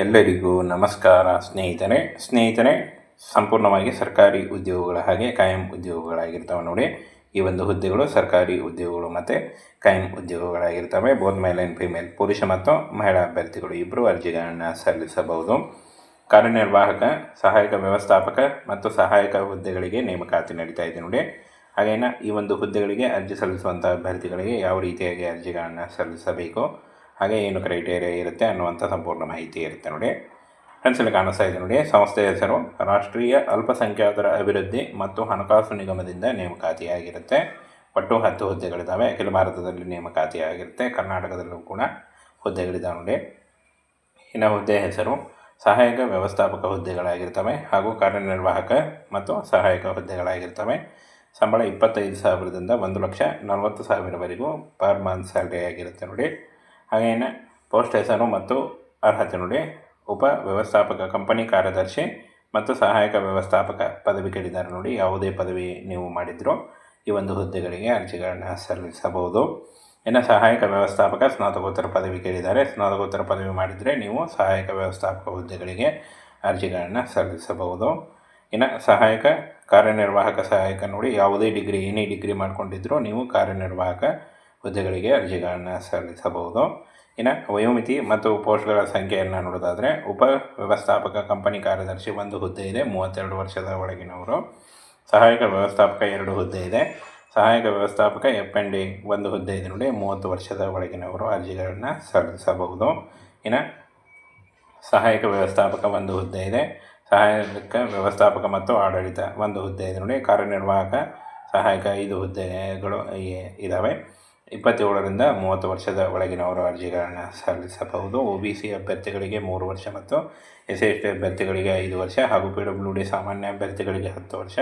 ಎಲ್ಲರಿಗೂ ನಮಸ್ಕಾರ ಸ್ನೇಹಿತರೆ. ಸ್ನೇಹಿತರೆ, ಸಂಪೂರ್ಣವಾಗಿ ಸರ್ಕಾರಿ ಉದ್ಯೋಗಗಳ ಹಾಗೆ ಕಾಯಂ ಉದ್ಯೋಗಗಳಾಗಿರ್ತವೆ ನೋಡಿ. ಈ ಒಂದು ಹುದ್ದೆಗಳು ಸರ್ಕಾರಿ ಉದ್ಯೋಗಗಳು ಮತ್ತು ಕಾಯಂ ಉದ್ಯೋಗಗಳಾಗಿರ್ತವೆ. ಬೋತ್ ಮೇಲ್ ಆ್ಯಂಡ್ ಫಿಮೇಲ್ ಪುರುಷ ಮತ್ತು ಮಹಿಳಾ ಅಭ್ಯರ್ಥಿಗಳು ಇಬ್ಬರು ಅರ್ಜಿಗಳನ್ನು ಸಲ್ಲಿಸಬಹುದು. ಕಾರ್ಯನಿರ್ವಾಹಕ, ಸಹಾಯಕ ವ್ಯವಸ್ಥಾಪಕ ಮತ್ತು ಸಹಾಯಕ ಹುದ್ದೆಗಳಿಗೆ ನೇಮಕಾತಿ ನಡೀತಾ ಇದೆ ನೋಡಿ. ಹಾಗೇನ ಈ ಒಂದು ಹುದ್ದೆಗಳಿಗೆ ಅರ್ಜಿ ಸಲ್ಲಿಸುವಂಥ ಅಭ್ಯರ್ಥಿಗಳಿಗೆ ಯಾವ ರೀತಿಯಾಗಿ ಅರ್ಜಿಗಳನ್ನು ಸಲ್ಲಿಸಬೇಕು? ಹಾಗೆ ಏನು ಕ್ರೈಟೇರಿಯಾ ಇರುತ್ತೆ ಅನ್ನುವಂಥ ಸಂಪೂರ್ಣ ಮಾಹಿತಿ ಇರುತ್ತೆ ನೋಡಿ. ಫ್ರೆಂಡ್ಸ್ ಇಲ್ಲಿ ಕಾಣಿಸ್ತಾ ಇದೆ ನೋಡಿ. ಸಂಸ್ಥೆಯ ಹೆಸರು ರಾಷ್ಟ್ರೀಯ ಅಲ್ಪಸಂಖ್ಯಾತರ ಅಭಿವೃದ್ಧಿ ಮತ್ತು ಹಣಕಾಸು ನಿಗಮದಿಂದ ನೇಮಕಾತಿಯಾಗಿರುತ್ತೆ. ಒಟ್ಟು ಹತ್ತು ಹುದ್ದೆಗಳಿದ್ದಾವೆ. ಅಖಿಲ ಭಾರತದಲ್ಲಿ ನೇಮಕಾತಿಯಾಗಿರುತ್ತೆ. ಕರ್ನಾಟಕದಲ್ಲೂ ಕೂಡ ಹುದ್ದೆಗಳಿದ್ದಾವೆ ನೋಡಿ. ಇನ್ನು ಹುದ್ದೆ ಹೆಸರು ಸಹಾಯಕ ವ್ಯವಸ್ಥಾಪಕ ಹುದ್ದೆಗಳಾಗಿರ್ತವೆ ಹಾಗೂ ಕಾರ್ಯನಿರ್ವಾಹಕ ಮತ್ತು ಸಹಾಯಕ ಹುದ್ದೆಗಳಾಗಿರ್ತವೆ. ಸಂಬಳ ಇಪ್ಪತ್ತೈದು ಸಾವಿರದಿಂದ ಒಂದು ಲಕ್ಷ ನಲವತ್ತು ಸಾವಿರವರೆಗೂ ಪರ್ ಮಂತ್ ಸ್ಯಾಲ್ರಿ ಆಗಿರುತ್ತೆ ನೋಡಿ. ಹಾಗೇನೆ ಪೋಸ್ಟ್ ಹೆಸರು ಮತ್ತು ಅರ್ಹತೆ ನೋಡಿ ಉಪ ವ್ಯವಸ್ಥಾಪಕ, ಕಂಪನಿ ಕಾರ್ಯದರ್ಶಿ ಮತ್ತು ಸಹಾಯಕ ವ್ಯವಸ್ಥಾಪಕ ಪದವಿ ಕೇಳಿದ್ದಾರೆ ನೋಡಿ, ಯಾವುದೇ ಪದವಿ ನೀವು ಮಾಡಿದರೂ ಈ ಒಂದು ಹುದ್ದೆಗಳಿಗೆ ಅರ್ಜಿಗಳನ್ನು ಸಲ್ಲಿಸಬಹುದು. ಇನ್ನು ಸಹಾಯಕ ವ್ಯವಸ್ಥಾಪಕ, ಸ್ನಾತಕೋತ್ತರ ಪದವಿ ಕೇಳಿದ್ದಾರೆ. ಸ್ನಾತಕೋತ್ತರ ಪದವಿ ಮಾಡಿದರೆ ನೀವು ಸಹಾಯಕ ವ್ಯವಸ್ಥಾಪಕ ಹುದ್ದೆಗಳಿಗೆ ಅರ್ಜಿಗಳನ್ನು ಸಲ್ಲಿಸಬಹುದು. ಇನ್ನು ಸಹಾಯಕ, ಕಾರ್ಯನಿರ್ವಾಹಕ ಸಹಾಯಕ ನೋಡಿ, ಯಾವುದೇ ಡಿಗ್ರಿ, ಏನೇ ಡಿಗ್ರಿ ಮಾಡಿಕೊಂಡಿದ್ದರೂ ನೀವು ಕಾರ್ಯನಿರ್ವಾಹಕ ಹುದ್ದೆಗಳಿಗೆ ಅರ್ಜಿಗಳನ್ನು ಸಲ್ಲಿಸಬಹುದು. ಇನ್ನು ವಯೋಮಿತಿ ಮತ್ತು ಪೋಸ್ಟ್ಗಳ ಸಂಖ್ಯೆಯನ್ನು ನೋಡೋದಾದರೆ, ಉಪ ವ್ಯವಸ್ಥಾಪಕ ಕಂಪನಿ ಕಾರ್ಯದರ್ಶಿ ಒಂದು ಹುದ್ದೆ ಇದೆ, ಮೂವತ್ತೆರಡು ವರ್ಷದ ಒಳಗಿನವರು. ಸಹಾಯಕ ವ್ಯವಸ್ಥಾಪಕ ಎರಡು ಹುದ್ದೆ ಇದೆ. ಸಹಾಯಕ ವ್ಯವಸ್ಥಾಪಕ ಎಫ್ ಎನ್ ಡಿ ಒಂದು ಹುದ್ದೆ ಇದೆ ನೋಡಿ, ಮೂವತ್ತು ವರ್ಷದ ಒಳಗಿನವರು ಅರ್ಜಿಗಳನ್ನು ಸಲ್ಲಿಸಬಹುದು. ಇನ್ನು ಸಹಾಯಕ ವ್ಯವಸ್ಥಾಪಕ ಒಂದು ಹುದ್ದೆ ಇದೆ. ಸಹಾಯಕ ವ್ಯವಸ್ಥಾಪಕ ಮತ್ತು ಆಡಳಿತ ಒಂದು ಹುದ್ದೆ ಇದೆ ನೋಡಿ, ಕಾರ್ಯನಿರ್ವಾಹಕ ಸಹಾಯಕ ಐದು ಹುದ್ದೆಗಳು ಇದ್ದಾವೆ ಇಪ್ಪತ್ತೇಳರಿಂದ ಮೂವತ್ತು ವರ್ಷದ ಒಳಗಿನವರು ಅರ್ಜಿಗಳನ್ನು ಸಲ್ಲಿಸಬಹುದು. ಒ ಬಿ ಸಿ ಅಭ್ಯರ್ಥಿಗಳಿಗೆ ಮೂರು ವರ್ಷ ಮತ್ತು ಎಸ್ ಎಸ್ ಟಿ ಅಭ್ಯರ್ಥಿಗಳಿಗೆ ಐದು ವರ್ಷ ಹಾಗೂ ಪಿ ಡಬ್ಲ್ಯೂ ಡಿ ಸಾಮಾನ್ಯ ಅಭ್ಯರ್ಥಿಗಳಿಗೆ ಹತ್ತು ವರ್ಷ,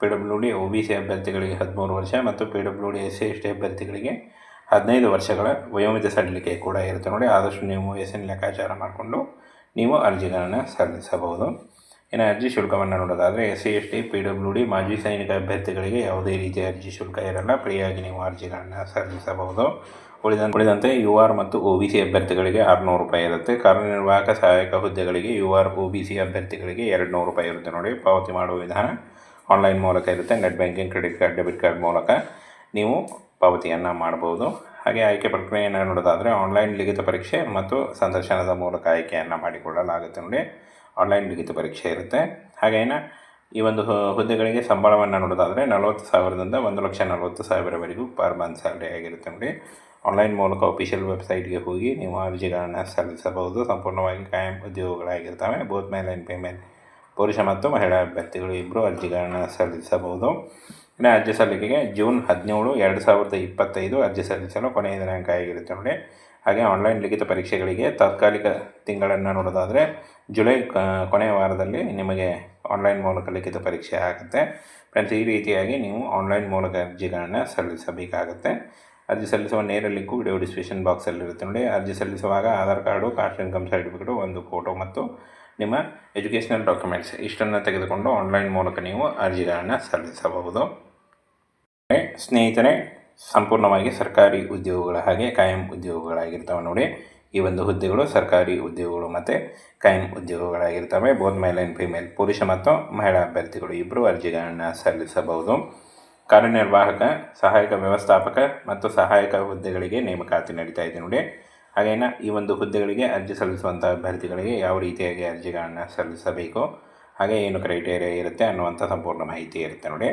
P W D, O B C ಅಭ್ಯರ್ಥಿಗಳಿಗೆ ಹದಿಮೂರು ವರ್ಷ ಮತ್ತು P W D, S S T ಅಭ್ಯರ್ಥಿಗಳಿಗೆ ಹದಿನೈದು ವರ್ಷಗಳ ವಯೋಮಿತಿ ಸಡಿಲಿಕೆ ಕೂಡ ಇರುತ್ತೆ ನೋಡಿ. ಆದಷ್ಟು ನೀವು ವಯಸ್ಸಿನ ಲೆಕ್ಕಾಚಾರ ಮಾಡಿಕೊಂಡು ನೀವು ಅರ್ಜಿಗಳನ್ನು ಸಲ್ಲಿಸಬಹುದು. ಇನ್ನು ಅರ್ಜಿ ಶುಲ್ಕವನ್ನು ನೋಡೋದಾದರೆ S C S T P W D, ಮಾಜಿ ಸೈನಿಕ ಅಭ್ಯರ್ಥಿಗಳಿಗೆ ಯಾವುದೇ ರೀತಿಯ ಅರ್ಜಿ ಶುಲ್ಕ ಇರಲ್ಲ. ಫ್ರೀಯಾಗಿ ನೀವು ಅರ್ಜಿಗಳನ್ನು ಸಲ್ಲಿಸಬಹುದು. ಉಳಿದ ಉಳಿದಂತೆ ಯು ಆರ್ ಮತ್ತು ಒ ಬಿ ಸಿ ಅಭ್ಯರ್ಥಿಗಳಿಗೆ ಆರುನೂರು ರೂಪಾಯಿ ಇರುತ್ತೆ. ಕಾರ್ಯನಿರ್ವಾಹಕ ಸಹಾಯಕ ಹುದ್ದೆಗಳಿಗೆ U R, O B C ಅಭ್ಯರ್ಥಿಗಳಿಗೆ ಎರಡು ನೂರು ರೂಪಾಯಿ ಇರುತ್ತೆ ನೋಡಿ. ಪಾವತಿ ಮಾಡುವ ವಿಧಾನ ಆನ್ಲೈನ್ ಮೂಲಕ ಇರುತ್ತೆ. Net banking, credit card, debit card ಮೂಲಕ ನೀವು ಪಾವತಿಯನ್ನು ಮಾಡಬಹುದು. ಹಾಗೆ ಆಯ್ಕೆ ಪ್ರಕ್ರಿಯೆಯನ್ನು ನೋಡೋದಾದರೆ ಆನ್ಲೈನ್ ಲಿಖಿತ ಪರೀಕ್ಷೆ ಮತ್ತು ಸಂದರ್ಶನದ ಮೂಲಕ ಆಯ್ಕೆಯನ್ನು ಮಾಡಿಕೊಳ್ಳಲಾಗುತ್ತೆ ನೋಡಿ. ಆನ್ಲೈನ್ ಲಿಖಿತ ಪರೀಕ್ಷೆ ಇರುತ್ತೆ. ಹಾಗೇನ ಈ ಒಂದು ಹುದ್ದೆಗಳಿಗೆ ಸಂಬಳವನ್ನು ನೋಡೋದಾದರೆ ನಲವತ್ತು ಸಾವಿರದಿಂದ ಒಂದು ಲಕ್ಷ ನಲವತ್ತು ಸಾವಿರವರೆಗೂ ಪರ್ ಮಂತ್ ಸ್ಯಾಲ್ರಿ ಆಗಿರುತ್ತೆ ನೋಡಿ. ಆನ್ಲೈನ್ ಮೂಲಕ ಅಫಿಷಿಯಲ್ ವೆಬ್ಸೈಟ್ಗೆ ಹೋಗಿ ನೀವು ಅರ್ಜಿಗಳನ್ನು ಸಲ್ಲಿಸಬಹುದು. ಸಂಪೂರ್ಣವಾಗಿ ಕಾಯಂ ಉದ್ಯೋಗಗಳಾಗಿರ್ತವೆ. ಬೋತ್ ಮೇಲ್ ಫಿಮೇಲ್ ಪುರುಷ ಮತ್ತು ಮಹಿಳಾ ಅಭ್ಯರ್ಥಿಗಳು ಇಬ್ಬರು ಅರ್ಜಿಗಳನ್ನು ಸಲ್ಲಿಸಬಹುದು. ಇನ್ನು ಅರ್ಜಿ ಸಲ್ಲಿಕೆಗೆ ಜೂನ್ ಹದಿನೇಳು, ಎರಡು ಸಾವಿರದ ಇಪ್ಪತ್ತೈದು ಅರ್ಜಿ ಸಲ್ಲಿಸಲು ಕೊನೆಯ ದಿನಾಂಕ ಆಗಿರುತ್ತೆ ನೋಡಿ. ಹಾಗೆ ಆನ್ಲೈನ್ ಲಿಖಿತ ಪರೀಕ್ಷೆಗಳಿಗೆ ತಾತ್ಕಾಲಿಕ ತಿಂಗಳನ್ನು ನೋಡೋದಾದರೆ ಜುಲೈ ಕೊನೆಯ ವಾರದಲ್ಲಿ ನಿಮಗೆ ಆನ್ಲೈನ್ ಮೂಲಕ ಲಿಖಿತ ಪರೀಕ್ಷೆ ಆಗುತ್ತೆ. ಫ್ರೆಂಡ್ಸ್ ಈ ರೀತಿಯಾಗಿ ನೀವು ಆನ್ಲೈನ್ ಮೂಲಕ ಅರ್ಜಿಗಳನ್ನು ಸಲ್ಲಿಸಬೇಕಾಗುತ್ತೆ. ಅರ್ಜಿ ಸಲ್ಲಿಸುವ ನೇರ ಲಿಂಕು ವಿಡಿಯೋ ಡಿಸ್ಕ್ರಿಪ್ಷನ್ ಬಾಕ್ಸಲ್ಲಿರುತ್ತೆ ನೋಡಿ. ಅರ್ಜಿ ಸಲ್ಲಿಸುವಾಗ Aadhaar card caste income certificate ಒಂದು ಫೋಟೋ ಮತ್ತು ನಿಮ್ಮ ಎಜುಕೇಷನಲ್ ಡಾಕ್ಯುಮೆಂಟ್ಸ್ ಇಷ್ಟನ್ನು ತೆಗೆದುಕೊಂಡು ಆನ್ಲೈನ್ ಮೂಲಕ ನೀವು ಅರ್ಜಿಗಳನ್ನು ಸಲ್ಲಿಸಬಹುದು. ಸ್ನೇಹಿತರೆ ಸಂಪೂರ್ಣವಾಗಿ ಸರ್ಕಾರಿ ಉದ್ಯೋಗಗಳ ಹಾಗೆ ಕಾಯಂ ಉದ್ಯೋಗಗಳಾಗಿರ್ತವೆ ನೋಡಿ. ಈ ಒಂದು ಹುದ್ದೆಗಳು ಸರ್ಕಾರಿ ಉದ್ಯೋಗಗಳು ಮತ್ತು ಕಾಯಂ ಉದ್ಯೋಗಗಳಾಗಿರ್ತವೆ. ಬೋತ್ ಮೇಲ್ ಆ್ಯಂಡ್ ಫಿಮೇಲ್, ಪುರುಷ ಮತ್ತು ಮಹಿಳಾ ಅಭ್ಯರ್ಥಿಗಳು ಇಬ್ಬರು ಅರ್ಜಿಗಳನ್ನು ಸಲ್ಲಿಸಬಹುದು. ಕಾರ್ಯನಿರ್ವಾಹಕ, ಸಹಾಯಕ ವ್ಯವಸ್ಥಾಪಕ ಮತ್ತು ಸಹಾಯಕ ಹುದ್ದೆಗಳಿಗೆ ನೇಮಕಾತಿ ನಡೀತಾ ಇದೆ ನೋಡಿ. ಹಾಗೇನ ಈ ಒಂದು ಹುದ್ದೆಗಳಿಗೆ ಅರ್ಜಿ ಸಲ್ಲಿಸುವಂಥ ಅಭ್ಯರ್ಥಿಗಳಿಗೆ ಯಾವ ರೀತಿಯಾಗಿ ಅರ್ಜಿಗಳನ್ನು ಸಲ್ಲಿಸಬೇಕು, ಹಾಗೆ ಏನು ಕ್ರೈಟೇರಿಯಾ ಇರುತ್ತೆ ಅನ್ನುವಂಥ ಸಂಪೂರ್ಣ ಮಾಹಿತಿ ಇರುತ್ತೆ ನೋಡಿ.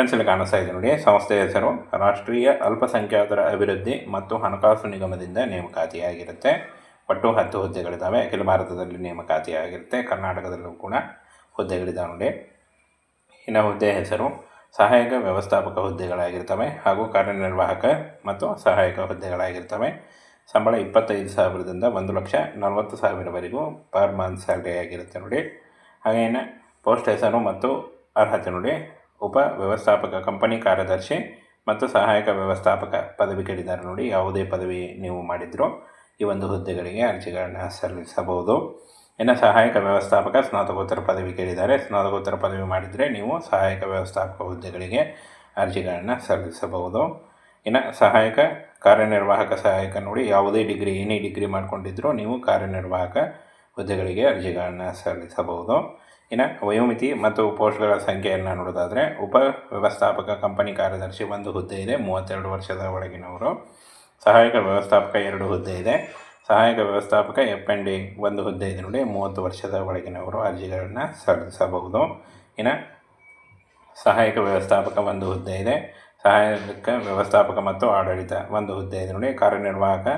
ಇಲ್ಲಿ ಕಾಣಿಸ್ತಾ ಇದೆ ನೋಡಿ. ಸಂಸ್ಥೆಯ ಹೆಸರು ರಾಷ್ಟ್ರೀಯ ಅಲ್ಪಸಂಖ್ಯಾತರ ಅಭಿವೃದ್ಧಿ ಮತ್ತು ಹಣಕಾಸು ನಿಗಮದಿಂದ ನೇಮಕಾತಿಯಾಗಿರುತ್ತೆ. ಒಟ್ಟು ಹತ್ತು ಹುದ್ದೆಗಳಿದ್ದಾವೆ. ಅಖಿಲ ಭಾರತದಲ್ಲಿ ನೇಮಕಾತಿಯಾಗಿರುತ್ತೆ. ಕರ್ನಾಟಕದಲ್ಲೂ ಕೂಡ ಹುದ್ದೆಗಳಿದ್ದಾವೆ ನೋಡಿ. ಇನ್ನು ಹುದ್ದೆ ಹೆಸರು ಸಹಾಯಕ ವ್ಯವಸ್ಥಾಪಕ ಹುದ್ದೆಗಳಾಗಿರ್ತವೆ ಹಾಗೂ ಕಾರ್ಯನಿರ್ವಾಹಕ ಮತ್ತು ಸಹಾಯಕ ಹುದ್ದೆಗಳಾಗಿರ್ತವೆ. ಸಂಬಳ ಇಪ್ಪತ್ತೈದು ಸಾವಿರದಿಂದ ಒಂದು ಲಕ್ಷ ನಲವತ್ತು ಸಾವಿರವರೆಗೂ ಪರ್ ಮಂತ್ ಸ್ಯಾಲ್ರಿ ಆಗಿರುತ್ತೆ ನೋಡಿ. ಹಾಗೇನೇ ಪೋಸ್ಟ್ ಹೆಸರು ಮತ್ತು ಅರ್ಹತೆ ನೋಡಿ. ಉಪ ವ್ಯವಸ್ಥಾಪಕ, ಕಂಪನಿ ಕಾರ್ಯದರ್ಶಿ ಮತ್ತು ಸಹಾಯಕ ವ್ಯವಸ್ಥಾಪಕ ಪದವಿ ಕೇಳಿದ್ದಾರೆ ನೋಡಿ, ಯಾವುದೇ ಪದವಿ ನೀವು ಮಾಡಿದರೂ ಈ ಒಂದು ಹುದ್ದೆಗಳಿಗೆ ಅರ್ಜಿಗಳನ್ನು ಸಲ್ಲಿಸಬಹುದು. ಇನ್ನು ಸಹಾಯಕ ವ್ಯವಸ್ಥಾಪಕ, ಸ್ನಾತಕೋತ್ತರ ಪದವಿ ಕೇಳಿದ್ದಾರೆ. ಸ್ನಾತಕೋತ್ತರ ಪದವಿ ಮಾಡಿದರೆ ನೀವು ಸಹಾಯಕ ವ್ಯವಸ್ಥಾಪಕ ಹುದ್ದೆಗಳಿಗೆ ಅರ್ಜಿಗಳನ್ನು ಸಲ್ಲಿಸಬಹುದು. ಇನ್ನು ಸಹಾಯಕ, ಕಾರ್ಯನಿರ್ವಾಹಕ ಸಹಾಯಕ ನೋಡಿ, ಯಾವುದೇ ಡಿಗ್ರಿ, ಏನೇ ಡಿಗ್ರಿ ಮಾಡ್ಕೊಂಡಿದ್ರು ನೀವು ಕಾರ್ಯನಿರ್ವಾಹಕ ಹುದ್ದೆಗಳಿಗೆ ಅರ್ಜಿಗಳನ್ನು ಸಲ್ಲಿಸಬಹುದು. ಇನ್ನು ವಯೋಮಿತಿ ಮತ್ತು ಪೋಸ್ಟ್ಗಳ ಸಂಖ್ಯೆಯನ್ನು ನೋಡೋದಾದರೆ, ಉಪ ವ್ಯವಸ್ಥಾಪಕ ಕಂಪನಿ ಕಾರ್ಯದರ್ಶಿ ಒಂದು ಹುದ್ದೆ ಇದೆ, ಮೂವತ್ತೆರಡು ವರ್ಷದ ಒಳಗಿನವರು. ಸಹಾಯಕ ವ್ಯವಸ್ಥಾಪಕ ಎರಡು ಹುದ್ದೆ ಇದೆ. ಸಹಾಯಕ ವ್ಯವಸ್ಥಾಪಕ ಎಫ್ ಎನ್ ಡಿ ಒಂದು ಹುದ್ದೆ ಇದೆ ನೋಡಿ, ಮೂವತ್ತು ವರ್ಷದ ಒಳಗಿನವರು ಅರ್ಜಿಗಳನ್ನು ಸಲ್ಲಿಸಬಹುದು. ಇನ್ನು ಸಹಾಯಕ ವ್ಯವಸ್ಥಾಪಕ ಒಂದು ಹುದ್ದೆ ಇದೆ. ಸಹಾಯಕ ವ್ಯವಸ್ಥಾಪಕ ಮತ್ತು ಆಡಳಿತ ಒಂದು ಹುದ್ದೆ ಇದೆ ನೋಡಿ, ಕಾರ್ಯನಿರ್ವಾಹಕ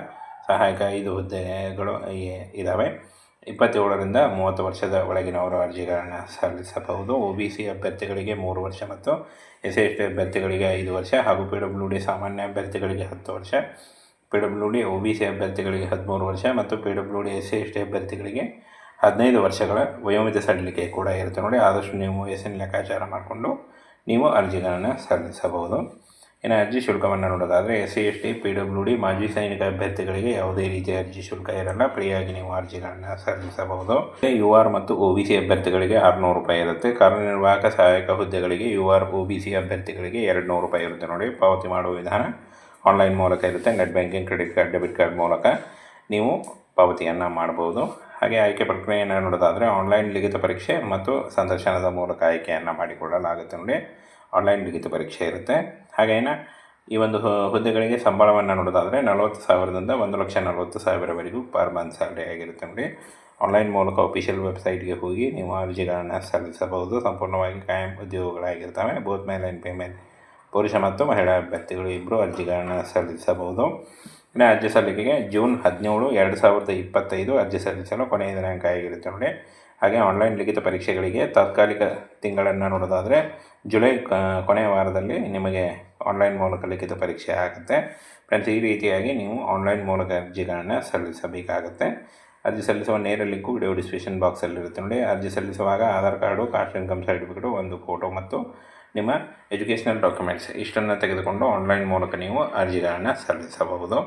ಸಹಾಯಕ ಐದು ಹುದ್ದೆಗಳು ಇದ್ದಾವೆ ಇಪ್ಪತ್ತೇಳರಿಂದ ಮೂವತ್ತು ವರ್ಷದ ಒಳಗಿನವರು ಅರ್ಜಿಗಳನ್ನು ಸಲ್ಲಿಸಬಹುದು. ಒ ಬಿ ಸಿ ಅಭ್ಯರ್ಥಿಗಳಿಗೆ ಮೂರು ವರ್ಷ ಮತ್ತು ಎಸ್ ಸಿ ಎಸ್ ಟಿ ಅಭ್ಯರ್ಥಿಗಳಿಗೆ ಐದು ವರ್ಷ ಹಾಗೂ ಪಿ ಡಬ್ಲ್ಯೂ ಡಿ ಸಾಮಾನ್ಯ ಅಭ್ಯರ್ಥಿಗಳಿಗೆ ಹತ್ತು ವರ್ಷ. P W D O B C ಅಭ್ಯರ್ಥಿಗಳಿಗೆ ಹದಿಮೂರು ವರ್ಷ ಮತ್ತು P W D S S T ಅಭ್ಯರ್ಥಿಗಳಿಗೆ ಹದಿನೈದು ವರ್ಷಗಳ ವಯೋಮಿತಿ ಸಡಿಲಿಕೆ ಕೂಡ ಇರುತ್ತೆ ನೋಡಿ. ಆದಷ್ಟು ನೀವು ಎಸ್ ಎನ್ ಲೆಕ್ಕಾಚಾರ ಮಾಡಿಕೊಂಡು ನೀವು ಅರ್ಜಿಗಳನ್ನು ಸಲ್ಲಿಸಬಹುದು. ಇನ್ನು ಅರ್ಜಿ ಶುಲ್ಕವನ್ನು ನೋಡೋದಾದರೆ S C S T, P W D, ಮಾಜಿ ಸೈನಿಕ ಅಭ್ಯರ್ಥಿಗಳಿಗೆ ಯಾವುದೇ ರೀತಿಯ ಅರ್ಜಿ ಶುಲ್ಕ ಇರಲ್ಲ. ಫ್ರೀಯಾಗಿ ನೀವು ಅರ್ಜಿಗಳನ್ನು ಸಲ್ಲಿಸಬಹುದು. ಯು ಆರ್ ಮತ್ತು ಒ ಬಿ ಸಿ ಅಭ್ಯರ್ಥಿಗಳಿಗೆ ಆರುನೂರು ರೂಪಾಯಿ ಇರುತ್ತೆ. ಕಾರ್ಯನಿರ್ವಾಹಕ ಸಹಾಯಕ ಹುದ್ದೆಗಳಿಗೆ U R, O B C ಅಭ್ಯರ್ಥಿಗಳಿಗೆ ಎರಡು ನೂರು ರೂಪಾಯಿ ಇರುತ್ತೆ ನೋಡಿ. ಪಾವತಿ ಮಾಡುವ ವಿಧಾನ ಆನ್ಲೈನ್ ಮೂಲಕ ಇರುತ್ತೆ. Net banking, credit card, debit card ಮೂಲಕ ನೀವು ಪಾವತಿಯನ್ನು ಮಾಡಬಹುದು. ಹಾಗೆ ಆಯ್ಕೆ ಪ್ರಕ್ರಿಯೆಯನ್ನು ನೋಡೋದಾದರೆ ಆನ್ಲೈನ್ ಲಿಖಿತ ಪರೀಕ್ಷೆ ಮತ್ತು ಸಂದರ್ಶನದ ಮೂಲಕ ಆಯ್ಕೆಯನ್ನು ಮಾಡಿಕೊಳ್ಳಲಾಗುತ್ತೆ ನೋಡಿ. ಆನ್ಲೈನ್ ಲಿಖಿತ ಪರೀಕ್ಷೆ ಇರುತ್ತೆ. ಹಾಗೇನ ಈ ಒಂದು ಹುದ್ದೆಗಳಿಗೆ ಸಂಬಳವನ್ನು ನೋಡೋದಾದರೆ ನಲವತ್ತು ಸಾವಿರದಿಂದ ಒಂದು ಲಕ್ಷ ನಲವತ್ತು ಸಾವಿರವರೆಗೂ ಪರ್ ಮಂತ್ ಸ್ಯಾಲ್ರಿ ಆಗಿರುತ್ತೆ ನೋಡಿ. ಆನ್ಲೈನ್ ಮೂಲಕ ಅಫಿಷಿಯಲ್ ವೆಬ್ಸೈಟ್ಗೆ ಹೋಗಿ ನೀವು ಅರ್ಜಿಗಳನ್ನು ಸಲ್ಲಿಸಬಹುದು. ಸಂಪೂರ್ಣವಾಗಿ ಕಾಯಂ ಉದ್ಯೋಗಗಳಾಗಿರ್ತವೆ. ಬೋತ್ ಮೇಲ್ ಆ್ಯಂಡ್ ಫಿಮೇಲ್ ಪುರುಷ ಮತ್ತು ಮಹಿಳಾ ಅಭ್ಯರ್ಥಿಗಳು ಇಬ್ಬರು ಅರ್ಜಿಗಳನ್ನು ಸಲ್ಲಿಸಬಹುದು. ಇನ್ನು ಅರ್ಜಿ ಸಲ್ಲಿಕೆಗೆ ಜೂನ್ ಹದಿನೇಳು, ಎರಡು ಸಾವಿರದ ಇಪ್ಪತ್ತೈದು ಅರ್ಜಿ ಸಲ್ಲಿಸಲು ಕೊನೆಯ ದಿನಾಂಕ ಆಗಿರುತ್ತೆ ನೋಡಿ. ಹಾಗೆ ಆನ್ಲೈನ್ ಲಿಖಿತ ಪರೀಕ್ಷೆಗಳಿಗೆ ತಾತ್ಕಾಲಿಕ ತಿಂಗಳನ್ನು ನೋಡೋದಾದರೆ ಜುಲೈ ಕೊನೆಯ ವಾರದಲ್ಲಿ ನಿಮಗೆ ಆನ್ಲೈನ್ ಮೂಲಕ ಲಿಖಿತ ಪರೀಕ್ಷೆ ಆಗುತ್ತೆ. ಫ್ರೆಂಡ್ಸ್ ಈ ರೀತಿಯಾಗಿ ನೀವು ಆನ್ಲೈನ್ ಮೂಲಕ ಅರ್ಜಿಗಳನ್ನು ಸಲ್ಲಿಸಬೇಕಾಗುತ್ತೆ. ಅರ್ಜಿ ಸಲ್ಲಿಸುವ ನೇರ ಲಿಂಕು ವಿಡಿಯೋ ಡಿಸ್ಕ್ರಿಪ್ಷನ್ ಬಾಕ್ಸಲ್ಲಿರುತ್ತೆ ನೋಡಿ. ಅರ್ಜಿ ಸಲ್ಲಿಸುವಾಗ Aadhaar card caste income certificate ಒಂದು ಫೋಟೋ ಮತ್ತು ನಿಮ್ಮ ಎಜುಕೇಷನಲ್ ಡಾಕ್ಯುಮೆಂಟ್ಸ್ ಇಷ್ಟನ್ನು ತೆಗೆದುಕೊಂಡು ಆನ್ಲೈನ್ ಮೂಲಕ ನೀವು ಅರ್ಜಿಗಳನ್ನು ಸಲ್ಲಿಸಬಹುದು.